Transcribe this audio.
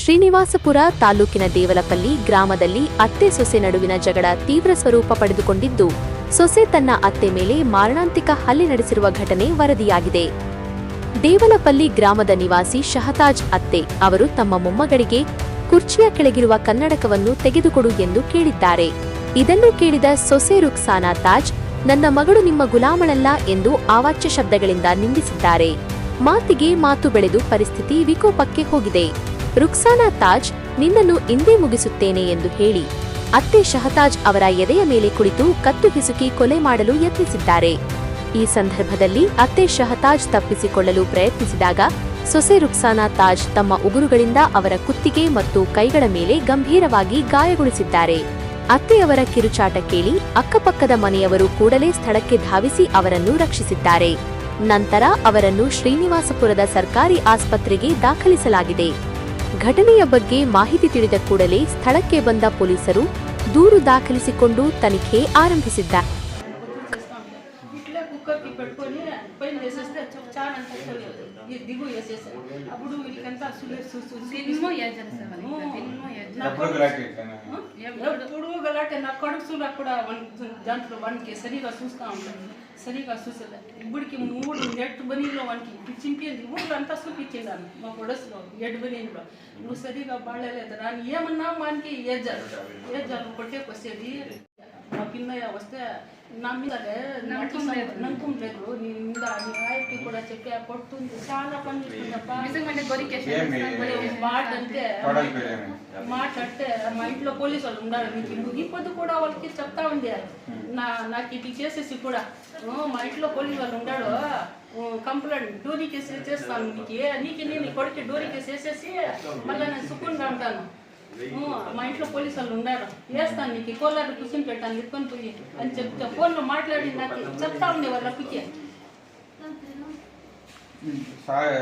ಶ್ರೀನಿವಾಸಪುರ ತಾಲೂಕಿನ ದೇವಲಪಲ್ಲಿ ಗ್ರಾಮದಲ್ಲಿ ಅತ್ತೆ ಸೊಸೆ ನಡುವಿನ ಜಗಳ ತೀವ್ರ ಸ್ವರೂಪ ಪಡೆದುಕೊಂಡಿದ್ದು, ಸೊಸೆ ತನ್ನ ಅತ್ತೆ ಮೇಲೆ ಮಾರಣಾಂತಿಕ ಹಲ್ಲೆ ನಡೆಸಿರುವ ಘಟನೆ ವರದಿಯಾಗಿದೆ. ದೇವಲಪಲ್ಲಿ ಗ್ರಾಮದ ನಿವಾಸಿ ಶಹತಾಜ್ ಅತ್ತೆ ಅವರು ತಮ್ಮ ಮೊಮ್ಮಗಳಿಗೆ ಕುರ್ಚಿಯ ಕೆಳಗಿರುವ ಕನ್ನಡಕವನ್ನು ತೆಗೆದುಕೊಡು ಎಂದು ಕೇಳಿದ್ದಾರೆ. ಇದನ್ನು ಕೇಳಿದ ಸೊಸೆ ರುಕ್ಸಾನಾ ತಾಜ್, ನನ್ನ ಮಗಳು ನಿಮ್ಮ ಗುಲಾಮಳಲ್ಲ ಎಂದು ಆವಾಚ್ಯ ಶಬ್ದಗಳಿಂದ ನಿಂದಿಸಿದ್ದಾರೆ. ಮಾತಿಗೆ ಮಾತು ಬೆಳೆದು ಪರಿಸ್ಥಿತಿ ವಿಕೋಪಕ್ಕೆ ಹೋಗಿದೆ. ರುಕ್ಸಾನಾ ತಾಜ್ ನಿನ್ನನ್ನು ಇಂದೇ ಮುಗಿಸುತ್ತೇನೆ ಎಂದು ಹೇಳಿ ಅತ್ತೆ ಶಹತಾಜ್ ಅವರ ಎದೆಯ ಮೇಲೆ ಕುಳಿತು ಕತ್ತು ಹಿಸುಕಿ ಕೊಲೆ ಮಾಡಲು ಯತ್ನಿಸಿದ್ದಾರೆ. ಈ ಸಂದರ್ಭದಲ್ಲಿ ಅತ್ತೆ ಶಹತಾಜ್ ತಪ್ಪಿಸಿಕೊಳ್ಳಲು ಪ್ರಯತ್ನಿಸಿದಾಗ ಸೊಸೆ ರುಕ್ಸಾನಾ ತಾಜ್ ತಮ್ಮ ಉಗುರುಗಳಿಂದ ಅವರ ಕುತ್ತಿಗೆ ಮತ್ತು ಕೈಗಳ ಮೇಲೆ ಗಂಭೀರವಾಗಿ ಗಾಯಗೊಳಿಸಿದ್ದಾರೆ. ಅತ್ತೆಯವರ ಕಿರುಚಾಟ ಕೇಳಿ ಅಕ್ಕಪಕ್ಕದ ಮನೆಯವರು ಕೂಡಲೇ ಸ್ಥಳಕ್ಕೆ ಧಾವಿಸಿ ಅವರನ್ನು ರಕ್ಷಿಸಿದ್ದಾರೆ. ನಂತರ ಅವರನ್ನು ಶ್ರೀನಿವಾಸಪುರದ ಸರ್ಕಾರಿ ಆಸ್ಪತ್ರೆಗೆ ದಾಖಲಿಸಲಾಗಿದೆ. ಘಟನೆಯ ಬಗ್ಗೆ ಮಾಹಿತಿ ತಿಳಿದ ಕೂಡಲೇ ಸ್ಥಳಕ್ಕೆ ಬಂದ ಪೊಲೀಸರು ದೂರು ದಾಖಲಿಸಿಕೊಂಡು ತನಿಖೆ ಆರಂಭಿಸಿದ್ದಾರೆ ఇట్లా కుక్కర్కి పెట్టుకొని పైన వేసేస్తే చాలా అంత ఈ దిగు వేసేసారు అప్పుడు వీళ్ళకంతా అసలు సినిమా ఏజెన్సీ వాళ్ళకి. Cinema agency. ఎప్పుడు గలాటే ఇట్లనే? ఎప్పుడు గలాటే నా కడుపులో కూడా వన్- దాంట్లో వానికి సరిగా చూస్తూ ఉంటాను సరిగా చూసలే. ఇప్పటికి మూడు నెట్ బనీలో వానికి చింపింది. ఊళ్ళంతా చూపించిందాను మా పొడసులో ఎడ్ బనీలో నువ్వు సరిగా బాడలేదురా అని ఏమన్నా వానికి ఏజారు ఏజారు కొట్టేకి కింద వస్తే నమ్మలే నమ్ముకుంటలేదు నేను ఇందా నీ కూడా చెప్పి ఆ కొట్టుంది. చాలా పని చేస్తుంది మాటంటే మాటంటే మా ఇంట్లో పోలీసు వాళ్ళు ఉండాలి నీకు కూడా వాళ్ళకి చెప్తా ఉంది నా నాకు ఇది చేసేసి కూడా. మా ఇంట్లో పోలీసు వాళ్ళు ఉండాడు కంప్లైంట్ డోరీ కేసు చేస్తాను. నీకు నీకు నేను కొడుకు డోరీ కేసు వేసేసి మళ్ళీ నేను సుఖంగా ఉంటాను. మా ఇంట్లో పోలీసు వాళ్ళు ఉన్నారు? వేస్తాను నీకు కోలారు కూర్చొని పెట్టాను ఎత్తుకొని పోయి అని చెప్తే ఫోన్లో మాట్లాడి నాకు చెప్తా ఉంది వాళ్ళకి సాయ